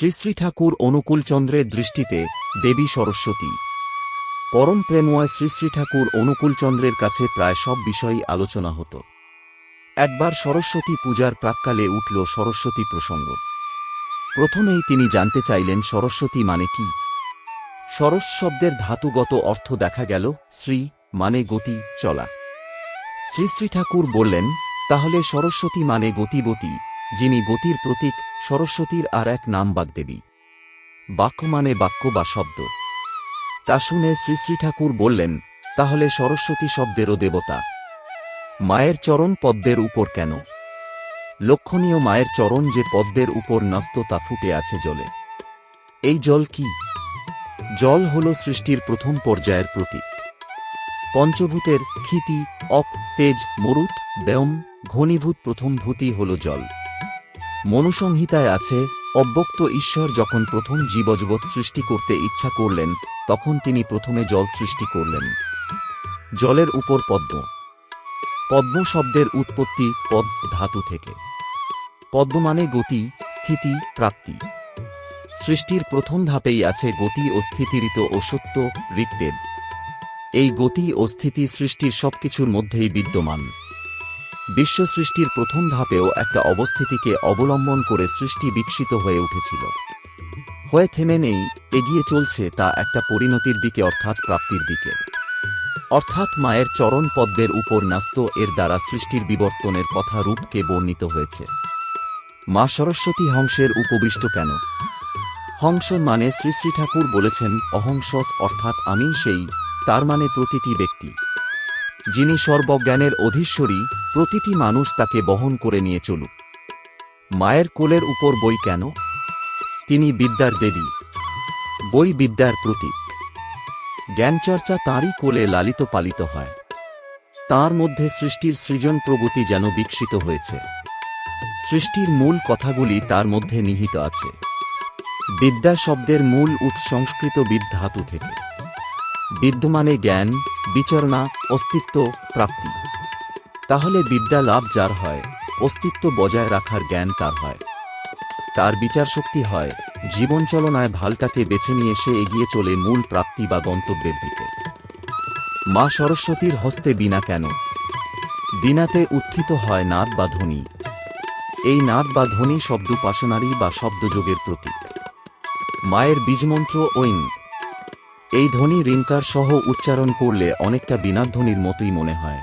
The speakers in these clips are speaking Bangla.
শ্রী শ্রী ঠাকুর অনুকূলচন্দ্রের দৃষ্টিতে দেবী সরস্বতী। পরম প্রেমময় শ্রী শ্রী ঠাকুর অনুকূলচন্দ্রের কাছে প্রায় সব বিষয়ই আলোচনা হতো। একবার সরস্বতী পূজার প্রাককালে উঠল সরস্বতী প্রসঙ্গ। প্রথমেই তিনি জানতে চাইলেন, সরস্বতী মানে কি? সরস শব্দের ধাতুগত অর্থ দেখা গেল, শ্রী মানে গতি, চলা। শ্রী শ্রী ঠাকুর বললেন, তাহলে সরস্বতী মানে গতিবতী। যিনি গতির প্রতীক, সরস্বতীর আর এক নাম বাগদেবী। বাক্য মানে বাক্য বা শব্দ। তা শুনে শ্রী শ্রী ঠাকুর বললেন, তাহলে সরস্বতী শব্দেরও দেবতা। মায়ের চরণ পদ্মের উপর কেন? লক্ষণীয় মায়ের চরণ যে পদ্মের উপর ন্যস্ত তা ফুটে আছে জলে। এই জল কি? জল হল সৃষ্টির প্রথম পর্যায়ের প্রতীক। পঞ্চভূতের ক্ষিতি, অপ, তেজ, মরুত, ব্যায়ম, ঘনীভূত প্রথম ভূতি হল জল। মনুসংহিতায় আছে, অব্যক্ত ঈশ্বর যখন প্রথম জীবজগৎ সৃষ্টি করতে ইচ্ছা করলেন, তখন তিনি প্রথমে জল সৃষ্টি করলেন। জলের উপর পদ্ম। পদ্ম শব্দের উৎপত্তি পদ, ধাতু থেকে। পদ্ম মানে গতি, স্থিতি, প্রাপ্তি। সৃষ্টির প্রথম ধাপেই আছে গতি ও স্থিতিরিত ও সত্য ঋক্তেদ এই গতি ও স্থিতি সৃষ্টির সবকিছুর মধ্যেই বিদ্যমান। বিশ্ব সৃষ্টির প্রথম ধাপেও একটা অবস্থিতিকে অবলম্বন করে সৃষ্টি বিকশিত হয়ে উঠেছিল। হয়ে থেমে নেই, এগিয়ে চলছে তা একটা পরিণতির দিকে অর্থাৎ প্রাপ্তির দিকে। অর্থাৎ মায়ের চরণ পদ্মের উপর ন্যস্ত এর দ্বারা সৃষ্টির বিবর্তনের কথা রূপকে বর্ণিত হয়েছে। মা সরস্বতী হংসের উপবিষ্ট কেন? হংস মানে শ্রী শ্রী ঠাকুর বলেছেন অহংস অর্থাৎ আমি সেই, তার মানে প্রতিটি ব্যক্তি। যিনি সর্বজ্ঞানের অধীশ্বরী, প্রতিটি মানুষ তাকে বহন করে নিয়ে চলুক। মায়ের কোলের উপর বই কেন? তিনি বিদ্যার দেবী। বই বিদ্যার প্রতীক। জ্ঞানচর্চা তাঁরই কোলে লালিত পালিত হয়। তার মধ্যে সৃষ্টির সৃজন প্রগতি যেন বিকশিত হয়েছে। সৃষ্টির মূল কথাগুলি তার মধ্যে নিহিত আছে। বিদ্যা শব্দের মূল উৎসংস্কৃত বিদ্ধাতু থেকে। বিদ্যমানে জ্ঞান, বিচরণা, অস্তিত্ব, প্রাপ্তি। তাহলে বিদ্যা লাভ যার হয়, অস্তিত্ব বজায় রাখার জ্ঞান তার হয়? তার বিচার শক্তি হয় জীবনচলনায় ভালটাকে বেছে নিয়ে সে এগিয়ে চলে মূল প্রাপ্তি বা গন্তব্যের দিকে। মা সরস্বতীর হস্তে বিনা কেন? বিনাতে উত্থিত হয় নাদ বা ধ্বনি। এই নাদ বা ধ্বনি শব্দোপাসনারী বা শব্দযোগের প্রতীক। মায়ের বীজমন্ত্র ঐন এই ধ্বনি রিঙ্কার সহ উচ্চারণ করলে অনেকটা বিনাধ্বনির মতোই মনে হয়।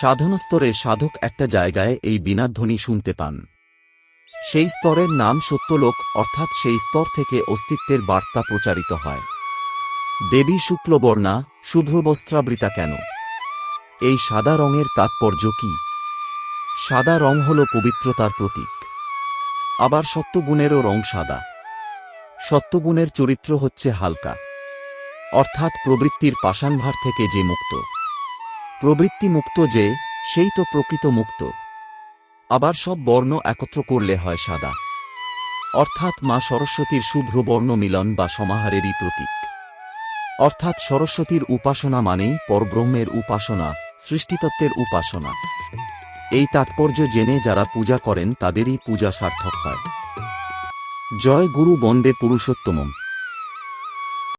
সাধনস্তরে সাধক একটা জায়গায় এই বিনাধ্বনি শুনতে পান। সেই স্তরের নাম সত্যলোক, অর্থাৎ সেই স্তর থেকে অস্তিত্বের বার্তা প্রচারিত হয়। দেবী শুক্লবর্ণা, শুভ্রবস্ত্রাবৃতা কেন? এই সাদা রঙের তাৎপর্য কি? সাদা রং হল পবিত্রতার প্রতীক। আবার সত্যগুণেরও রং সাদা। সত্যগুণের চরিত্র হচ্ছে হালকা। অর্থাৎ প্রবৃত্তির পাষাণভার থেকে যে মুক্ত। প্রবৃত্তি মুক্ত যে, সেই তো প্রকৃত মুক্ত। আবার সব বর্ণ একত্র করলে হয় সাদা। অর্থাৎ মা সরস্বতীর শুভ্র বর্ণ মিলন বা সমাহারেরই প্রতীক। অর্থাৎ সরস্বতীর উপাসনা মানেই পরব্রহ্মের উপাসনা, সৃষ্টিতত্ত্বের উপাসনা। এই তাৎপর্য জেনে যারা পূজা করেন তাদেরই পূজা সার্থক হয়। জয় গুরু বন্দে পুরুষোত্তমম।